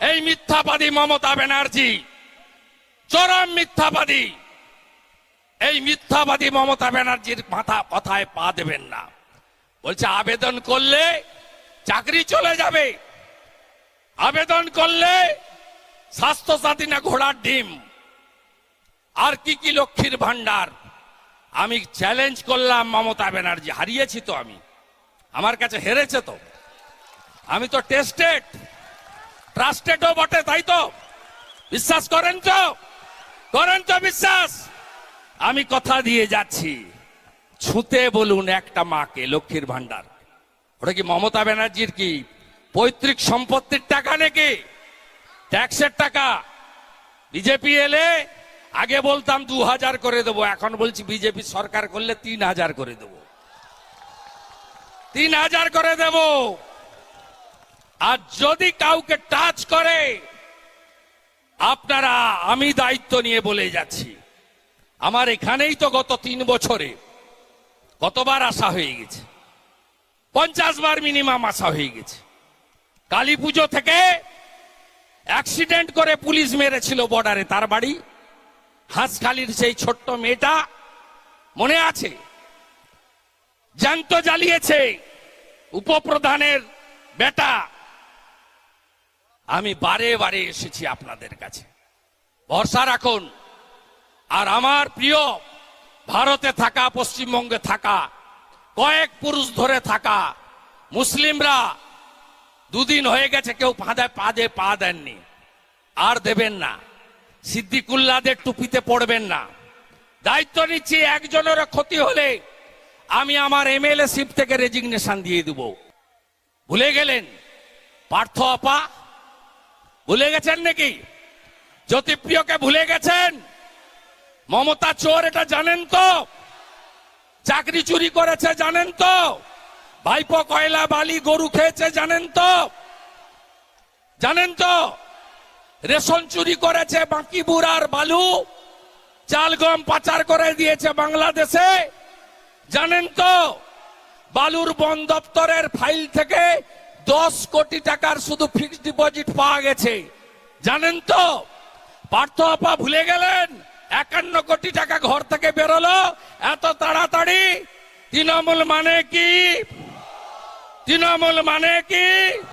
এই মিথ্যাবাদী মমতা ব্যানার্জি, চরম মিথ্যাবাদী। এই মিথ্যাবাদী মমতা ব্যানার্জির মাথা কথায় পা দেবেন না। বলছে, আবেদন করলে চাকরি চলে যাবে। আবেদন করলে স্বাস্থ্য সাথী না ঘোড়ার ডিম। আর কি কি লক্ষ্মীর ভান্ডার আমি চ্যালেঞ্জ করলাম মমতা ব্যানার্জি, হারিয়েছি তো আমি। আমার কাছে হেরেছে তো। আমি তো টেস্টেড ট্রাস্টেডও বটে, তাই তো? বিশ্বাস করেন তো? করেন তো বিশ্বাস? আমি কথা দিয়ে যাচ্ছি। ছুতে বলুন একটা মাকে, লক্ষ্মীর ভান্ডার ওটা কি মমতা ব্যানার্জির কি? পৈতৃক সম্পত্তির টাকা নাকি? ট্যাক্সের টাকা? বিজেপি এলে আগে বলতাম দু হাজার করে দেবো, এখন বলছি বিজেপি সরকার করলে তিন হাজার করে দেবো। তিন হাজার করে দেব। আর যদি কাউকে টাচ করে, আপনারা আমি দায়িত্ব নিয়ে বলে যাচ্ছি। আমার এখানেই তো গত তিন বছরে কতবার আসা হয়ে গেছে। পঞ্চাশ বার মিনিমাম আসা হয়ে গেছে। কালী পুজো থেকে অ্যাক্সিডেন্ট করে পুলিশ মেরেছিল বর্ডারে তার বাড়ি। হাঁসখালির সেই ছোট্ট মেয়েটা মনে আছে? জ্যান্ত জ্বালিয়েছে উপপ্রধানের বেটা। আমি বারে বারে এসেছি আপনাদের কাছে। ভরসা রাখুন। আর আমার প্রিয়, ভারতে থাকা, পশ্চিমবঙ্গে থাকা, কয়েক পুরুষ ধরে থাকা মুসলিমরা দুদিন হয়ে গেছে কেউ ফাঁদে পাদে পা দেননি। আর দেবেন না। সিদ্দিকুল্লাদের টুপিতে পড়বেন না। দায়িত্ব নিচ্ছি একজনের ক্ষতি হলে আমি আমার এমএলএ শিপ থেকে রেজিগনেশন দিয়ে দেব। ভুলে গেলেন, পার্থ আপা? ভুলে গেছেন নাকি? জ্যোতিপ্রিয়কে ভুলে গেছেন? মমতা চোর, এটা জানেন তো? চাকরি চুরি করেছে, জানেন তো? ভাইপো কয়লা, বালি, গরু খেয়েছে, জানেন তো? জানেন তো? রেশন চুরি করেছে, বাকি বুড়ার বালু। চাল, গম পাচার করে দিয়েছে বাংলাদেশে। জানেন তো? বালুর বন দপ্তরের ফাইল থেকে দশ কোটি টাকার শুধু ফিক্সড ডিপোজিট পাওয়া গেছে। জানেন তো? পার্থ আপা ভুলে গেলেন? একান্ন কোটি টাকা ঘর থেকে বেরোলো। এত তাড়াতাড়ি? তৃণমূল মানে কি? তৃণমূল মানে কি?